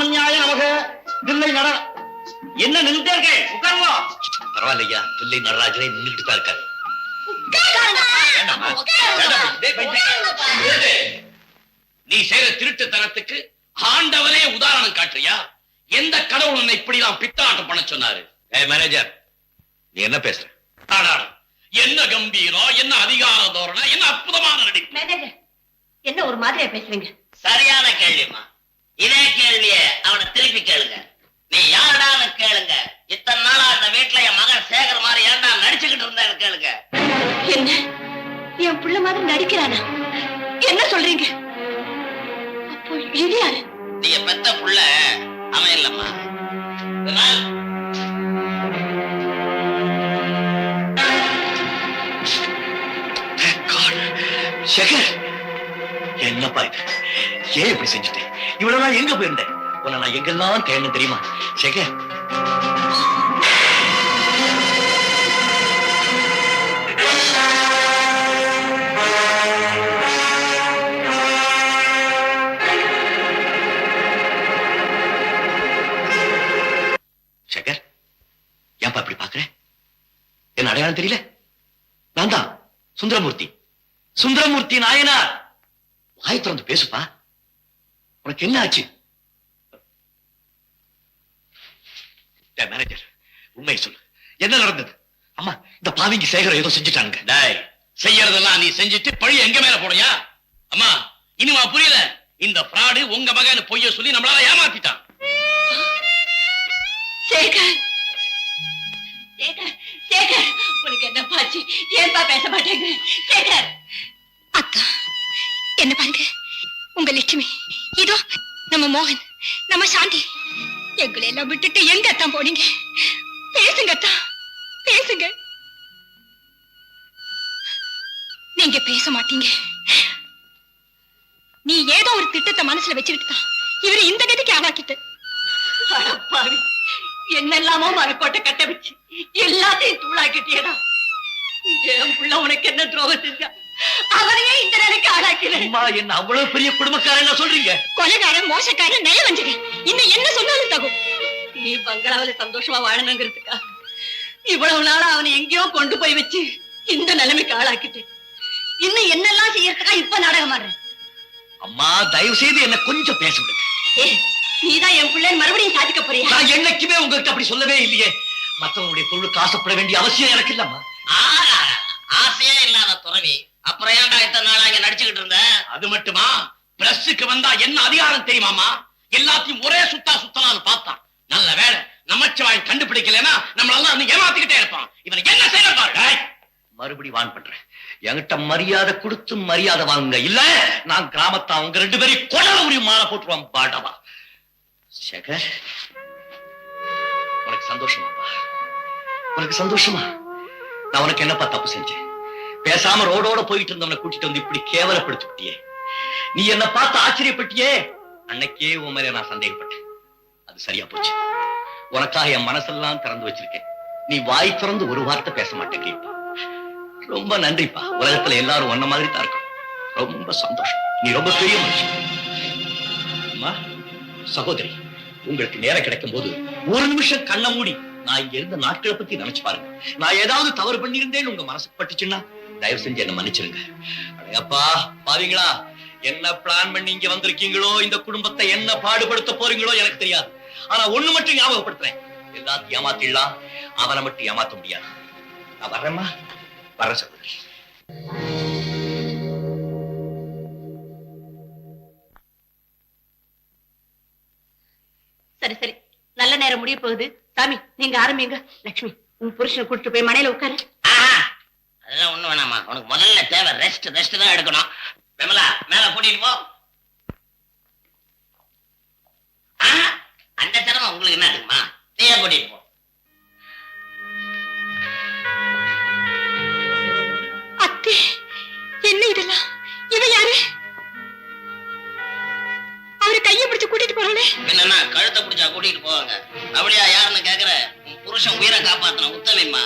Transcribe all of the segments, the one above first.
மன்யாய நமக தில்லை நட என்ன நின்றுட்டே இருக்கேன் உட்காருங்க. பரவாயில்லையா தில்லை நடராஜரே நின்றுட்டு தான் இருக்காரு. நீ செய்யற திருட்டுத்தனத்துக்கு ஆண்டவரே உதாரணம் காட்டுறியா? எந்த கடவுள் உன்னை இப்படி எல்லாம் பித்தலாட்டம் பண்ண சொன்னாரு? மேனேஜர் நீ என்ன பேசுற? ஆடாடா. என்ன கம்பீரம் என்ன அதிகார தோரணை என்ன அற்புதமான நடிப்பு? மேனேஜர் என்ன ஒரு மாதிரியா பேசுறீங்க? சரியான கேள்விமா இதே கேள்விய அவனை திருப்பி கேளுங்க. நீ யாருடான்னு கேளுங்க. இத்தனை நாளா அந்த வீட்டுல என் மகன் சேகர் மாதிரி ஏன்டா நடிச்சுக்கிட்டு இருந்தேன்னு கேளுங்க. என்ன? என் புள்ள மாதிரி நடிக்கிறானா? என்ன சொல்றீங்க? அப்போ இது யாரு? நீங்க பெத்த புள்ள. அவன் இல்லம்மா. இதனால் சேகர். என்னப்பா இது? ஏன் இப்படி செஞ்சுட்டேன் இவ்வளவு நாள் எங்க போயிருந்தேன்? உன்னை நான் எங்கெல்லாம் தேடணும் தெரியுமா? சேக சேகர் ஏன்பா இப்படி பாக்குற என்ன அடையாளம் தெரியல? நான் தான் சுந்தரமூர்த்தி. சுந்தரமூர்த்தி நாயனார். வாய் திறந்து பேசுப்பா. உனக்கு என்ன ஆச்சு மேனேஜர் உண்மையை சொல்லு. என்ன நடந்தது? அம்மா இந்த பாவிங்க சேகர ஏதோ செஞ்சுட்டாங்க டேய் செய்யறதெல்லாம் நீ செஞ்சுட்டு பழி எங்க மேல போடுறியா? அம்மா இனிமா புரியல இந்த பிராடு உங்க மகன் பொய்ய சொல்லி நம்மளால ஏமாத்திட்டான். மோகன் நம்ம சாந்தி. எங்களை எல்லாம் விட்டுட்டு எங்க தான் போனீங்க? பேசுங்க தான் பேசுங்க. நீங்க பேச மாட்டீங்க. நீ ஏதோ ஒரு திட்டத்தை மனசுல வச்சுக்கிட்டு தான் இவரு இந்த கதிக்கு ஆளாக்கிட்டு. என்னெல்லாமோ மரக்கோட்டை கட்ட வச்சு எல்லாத்தையும் தூளாக்கிட்டியடா. என் புள்ள உனக்கு என்ன துரோகம் செஞ்சா? அவனையே இந்த நிலைக்கு ஆளாக்கிறேன் அம்மா என்ன அவ்வளவு பெரிய குடும்பக்காரன் சொல்றீங்க? கொலைகாரன் மோசக்காரன் நயவஞ்சகன் இன்னும் என்ன சொன்னாலும் தகும். நீ பங்களாவில சந்தோஷமா வாழணுங்கிறதுக்கா? இவ்வளவு நாளா அவனை எங்கேயோ கொண்டு போய் வச்சு இந்த நிலைமைக்கு ஆளாக்கிட்டு இன்னும் என்னெல்லாம் செய்யறதுக்கா இப்ப நாடகம் ஆடுறேன் அம்மா தயவு செய்து என்ன கொஞ்சம் பேச விடுங்க. நீதான் என் பிள்ளைன்னு மறுபடியும் சாதிக்க போறியா? நான் என்னைக்குமே உங்ககிட்ட அப்படி சொல்லவே இல்லையே. மத்தவங்களுடைய பொருளுக்கு ஆசைப்பட வேண்டிய அவசியம் எனக்கு இல்லம்மா. ஆசையே இல்லாத துறவி. அப்புறம் ஏன்டா இத்தனை நாளா இங்க நடிச்சுக்கிட்டு இருந்த? அது மட்டுமா? பிரஸ்ஸுக்கு வந்தா என்ன அதிகாரம் தெரியுமாமா? எல்லாத்தையும் ஒரே சுத்தா சுத்தலாம்னு பார்த்தான் நல்ல வேலை நமச்சிவாய் கண்டுபிடிக்கலன்னா நம்மளெல்லாம் வந்து ஏமாத்திக்கிட்டே இருப்பான். இவன் என்ன செய்ய பாரு? மறுபடி வான் பண்றேன். என்கிட்ட மரியாதை கொடுத்து மரியாதை வாங்குங்க. இல்ல நான் கிராமத்தை அவங்க ரெண்டு பேரையும் கொடல உரி மாலை போட்டுருவான் பாடவா. சேகர் உனக்கு சந்தோஷமாப்பா. உனக்கு சந்தோஷமா? நான் உனக்கு என்னப்பா தப்பு செஞ்சேன்? பேசாம ரோடோட போயிட்டு இருந்தவனை கூட்டிட்டு வந்து இப்படி கேவலப்படுத்திட்டியே நீ என்ன பார்த்து ஆச்சரியப்பட்டியே? அன்னைக்கே உன் மேல நான் சந்தேகப்பட்டேன். அது சரியா போச்சு. உனக்காக என் மனசெல்லாம் திறந்து வச்சிருக்கேன். நீ வாய் திறந்து ஒரு வார்த்தை பேச மாட்டேங்கிறீப்பா ரொம்ப நன்றிப்பா. உலகத்துல எல்லாரும் ஒன்ன மாதிரி தான் இருக்கும் ரொம்ப சந்தோஷம். நீ ரொம்ப பெரிய மனுஷன். அம்மா சகோதரி உங்களுக்கு நேரம் கிடைக்கும் போது ஒரு நிமிஷம் கண்ண மூடி நான் இங்க இருந்த நாட்களை பத்தி நினைச்சு பாருங்க. நான் ஏதாவது தவறு பண்ணியிருந்தேன்னு உங்க மனசுக்கு பட்டுச்சுன்னா தயவு செஞ்சு என்ன மன்னிச்சிருங்க. அடேப்பா பாவீங்களா? என்ன பிளான் பண்ணி இங்க வந்திருக்கீங்களோ? இந்த குடும்பத்தை என்ன பாடுபடுத்த போறீங்களோ எனக்கு தெரியாது. ஆனா ஒண்ணு மட்டும் ஞாபகப்படுத்துறேன். எல்லாத்தையும் ஏமாத்திடலாம். அவனை மட்டும் ஏமாத்த முடியாது. நான் வர்றேம்மா. வர்றேன் சகோதரி. சரி சரி. நல்ல நேரம் முடிய போகுது. சாமி நீங்க ஆரம்பிங்க. லட்சுமி உன் புருஷனை கூட்டிட்டு போய் மனையில உட்காரு. அதெல்லாம் ஒண்ணு வேணாமா உனக்கு முதல்ல தேவை ரெஸ்ட் ரெஸ்ட் தான் எடுக்கணும். விமலா மேல கூட்டிட்டு போ. அந்த திறமை உங்களுக்கு என்ன இருக்குமா? நீயே கூட்டிட்டு போ. அத்தே என்ன இதெல்லாம்? இவ யாரு? அவரு கைய பிடிச்சு கூட்டிட்டு போறாளே. என்னன்னா கழுத்தை பிடிச்சா கூட்டிட்டு போவாங்க. அப்படியா யாருன்னு கேக்குற? புருஷன் உயிரை காப்பாத்தின உத்தமிம்மா.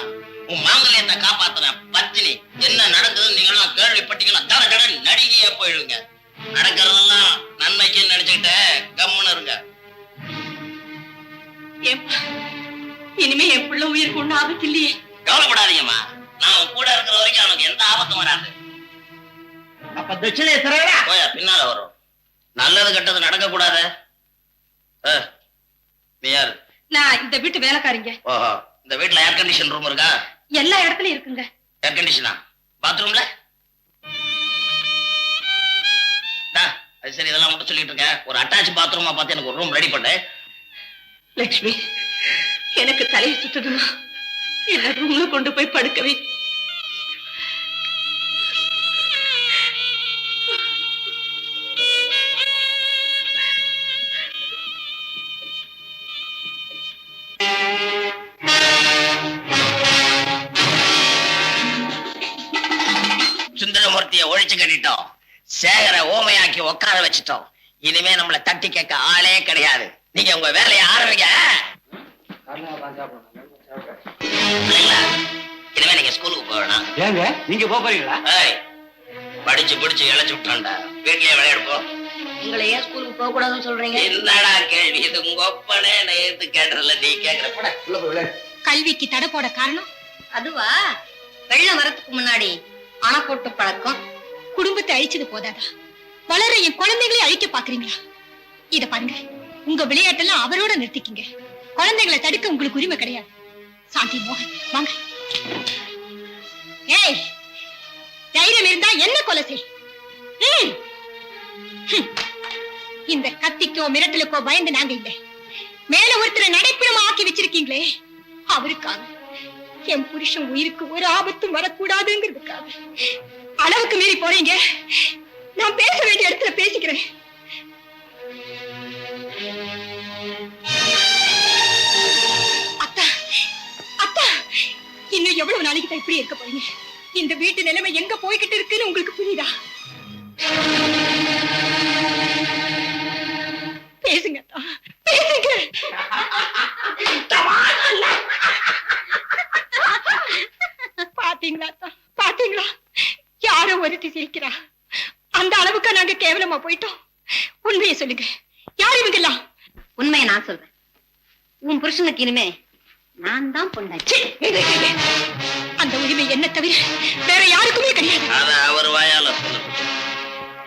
உன் மாங்கல்யத்தை காப்பாத்தின பத்தினி என்ன நடந்ததுன்னு நீங்க எல்லாம் கேள்விப்பட்டீங்கன்னா தட தட நடிகையே போயிடுங்க. நடக்கிறதெல்லாம் நன்மைக்குன்னு நினைச்சுக்கிட்டு கம்முன்னு இருங்க. இனிமே என் பிள்ளை உயிருக்கு ஒண்ணு ஆபத்து இல்லையே. கவலைப்படாதீங்கம்மா. நான் கூட இருக்கிற வரைக்கும் அவனுக்கு எந்த ஆபத்தும் வராது. அப்ப தட்சிணை தரடா போயா பின்னால வரும். நல்லது கெட்டது நடக்க கூடாது நீ யாரு? நான் இந்த வீட்டு வேலைக்காரிங்க. ஓஹோ இந்த வீட்ல ஏர் கண்டிஷன் ரூம் இருக்கா? எல்லா இடத்துலயும் இருக்குங்க. ஏர் கண்டிஷனா பாத்ரூம்ல அது சரி இதெல்லாம் மட்டும் சொல்லிட்டு இருக்கேன். ஒரு அட்டாச் பாத்ரூமா பார்த்து எனக்கு ஒரு ரூம் ரெடி பண்ணு. லட்சுமி எனக்கு தலையை சுத்துதுமா என்ன ரூம்ல கொண்டு போய் படுக்கவே ஒழிச்சு கட்டிட்டோம். சேகர ஓமையாக்கி உட்கார வச்சுட்டோம். இனிமே நம்மள தட்டி கேட்க ஆளே கிடையாது. நீங்க உங்க வேலையை ஆரம்பிங்க. இனிமே நீங்க ஸ்கூலுக்கு போக வேணாம் ஏங்க நீங்க போக போறீங்களா? படிச்சு படிச்சு இழைச்சு விட்டான்டா வீட்லயே விளையாடுப்போம் உங்களை ஏன் ஸ்கூலுக்கு போக கூடாதுன்னு சொல்றீங்க? என்னடா கேள்வி? இது உங்க ஒப்பனே நான் ஏத்து கேட்டுறல நீ கேக்குற போட. உள்ள போய் விளையாடு கல்விக்கு தடை போட காரணம் அதுவா? வெள்ளம் வரதுக்கு முன்னாடி அணை போட்டு பழக்கம் குடும்பத்தை அழிச்சது போதாதா? வளர என் குழந்தைகளை அழிக்க பாக்குறீங்களா இத பாருங்க உங்க விளையாட்டெல்லாம் அவரோட நிறுத்திக்கிங்க. குழந்தைகளை தடுக்க உங்களுக்கு உரிமை கிடையாது. சாந்தி மோகன் வாங்க. ஏய் தைரியம் இருந்தா என்ன கொலை செய்? இந்த கத்திக்கோ மிரட்டலுக்கோ பயந்து நாங்க இல்லை. மேல ஒருத்தரை நடைப்பிடமா ஆக்கி வச்சிருக்கீங்களே அவருக்காக. என் புருஷன் உயிருக்கு ஒரு ஆபத்தும் வரக்கூடாதுங்கிறதுக்காக. அளவுக்கு மீறி போறீங்க நான் பேச வேண்டிய இடத்துல பேசிக்கிறேன். அத்தா அத்தா இன்னும் எவ்வளவு நாளைக்கு தான் இப்படி இருக்க போறீங்க? இந்த வீட்டு நிலைமை எங்க போய்கிட்டு இருக்குன்னு உங்களுக்கு புரியுதா? போயிட்டோம். உண்மையை சொல்லுங்க. யார் இவங்க எல்லாம் உண்மையை நான் சொல்றேன். உன் புருஷனுக்கு இனிமே நான் தான் பொண்டாச்சு அந்த உரிமை என்ன தவிர வேற யாருக்குமே கிடையாது. அத அவர் வாயால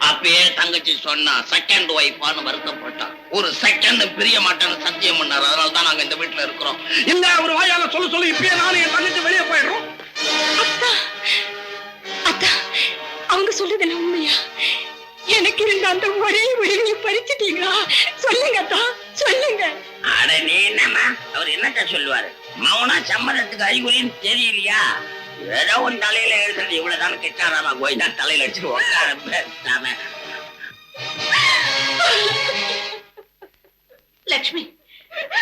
அப்பயே தங்கச்சி சொன்னா செகண்ட் ஒய்ஃபான்னு வருத்தப்பட்டான். ஒரு செகண்ட் பிரிய மாட்டேன்னு சத்தியம் பண்ணாரு. அதனால தான் நாங்க இந்த வீட்டுல இருக்கிறோம். இல்ல அவர் வாயால சொல்ல சொல்லி. இப்பயே நானும் என் தங்கச்சி வெளியே போயிடுறோம். அத்தா அத்தா அவங்க சொல்றதெல்லாம் உண்மையா? எனக்கு இருந்த அந்த ஒரே உரிமையை பறிச்சிட்டீங்களா? சொல்லுங்க அத்தா சொல்லுங்க. அட நீ என்னம்மா? அவர் என்னத்த சொல்லுவாரு? மௌனா சம்மதத்துக்கு அறிகுறின்னு தெரியலையா ஏதோ உன் தலையில எழுதுறது இவ்வளவுதான். கெட்டாராமா கோயிலா தலையில அடிச்சுட்டு உட்கார லட்சுமி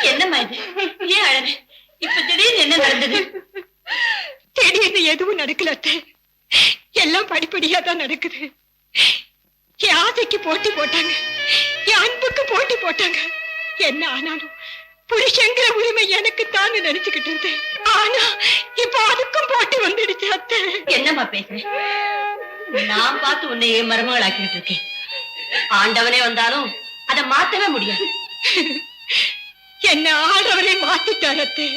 என்னம்மா இது? ஏன் அழகு இப்ப திடீர்னு என்ன நடந்தது? திடீர்னு எதுவும் நடக்கல எல்லாம் படிப்படியா தான் நடக்குது. என் ஆசைக்கு போட்டி போட்டாங்க. என் அன்புக்கு போட்டி போட்டாங்க. என்ன ஆனாலும் புருஷங்கிற உரிமை எனக்கு தான் நினைச்சுக்கிட்டு இருந்தேன். ஆனா இப்ப அதுக்கும் போட்டி வந்துடுச்சு அத்தை. என்னம்மா பேசுறேன் நான் பார்த்து உன்னை என் மருமகளாக்கிட்டு இருக்கேன்? ஆண்டவனே வந்தாலும் அதை மாத்தவே முடியாது. என்ன ஆடவரே மாத்திட்டார் அத்தை.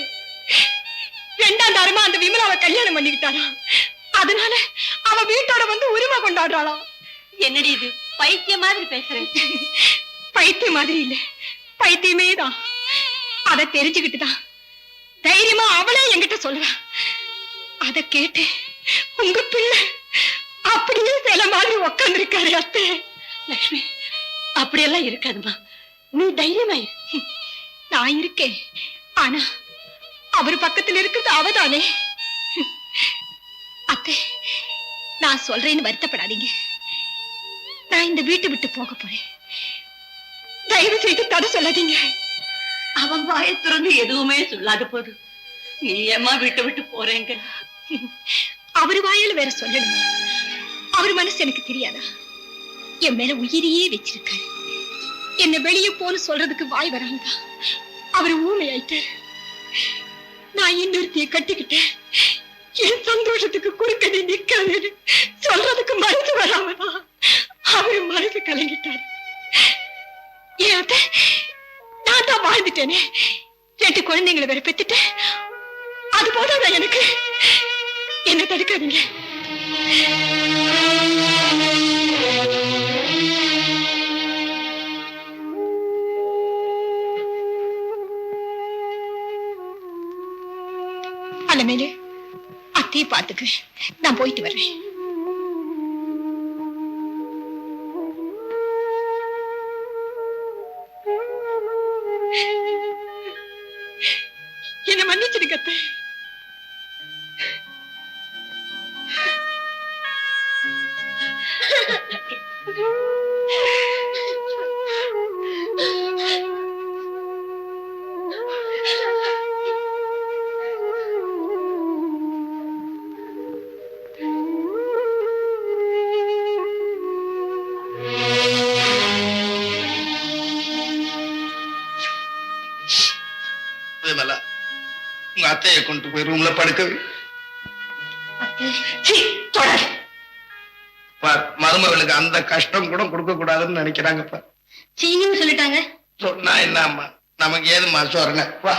ரெண்டாம் தரமா அந்த விமலாவை கல்யாணம் பண்ணிக்கிட்டாராம். அதனால அவ வீட்டோட வந்து உரிமை கொண்டாடுறாளாம். என்னடி இது? பைத்திய மாதிரி பேசுறேன் பைத்தியம் மாதிரி இல்ல. பைத்தியமே தான். அதை தெரிஞ்சுக்கிட்டு தான் தைரியமா அவளே என்கிட்ட சொல்லுவா அத கேட்டு உங்க பிள்ளை அப்படியே சில மாதிரி உக்காந்துருக்காரு அத்தை. லக்ஷ்மி அப்படியெல்லாம் இருக்காதுமா நீ தைரியமா நான் இருக்கேன். ஆனா அவர் பக்கத்துல இருக்கிறது அவதானே. அத்தை நான் சொல்றேன்னு வருத்தப்படாதீங்க. நான் இந்த வீட்டை விட்டு போக போறேன். தயவு செய்து தடை சொல்லாதீங்க. அவன் வாயை திறந்து எதுவுமே சொல்லாத போது நீ ஏம்மா விட்டு விட்டு போறேங்க? அவர் வாயால வேற சொல்லணுமா. அவர் மனசு எனக்கு தெரியாதா? என் மேல உயிரையே வச்சிருக்காரு. என்ன வெளியே போன்னு சொல்றதுக்கு வாய் வராங்க அவர் ஊமையாயிட்டாரு. நான் இன்னொருத்திய கட்டிக்கிட்டேன். என் சந்தோஷத்துக்கு குறுக்க நீ நிக்காதுன்னு சொல்றதுக்கு மனசு வராமதான் அவரு மனசு கலங்கிட்டார் ஏன் அத்தை, நான் தான் வாழ்ந்துட்டேனே. ரெண்டு குழந்தைங்களை வேற பெத்துட்டு அது போதாதா எனக்கு. என்ன தடுக்காதீங்க. அலமேலு அத்தையை பார்த்துக்க. நான் போயிட்டு வர்றேன் baby. மருமகளுக்கு அந்த கஷ்டம் கூட கொடுக்க கூடாதுன்னு நினைக்கிறாங்கப்பா. சீனின்னு சொல்லிட்டாங்க. சொன்னா என்ன அம்மா? நமக்கு ஏதும்மா சொல்லுங்க வா.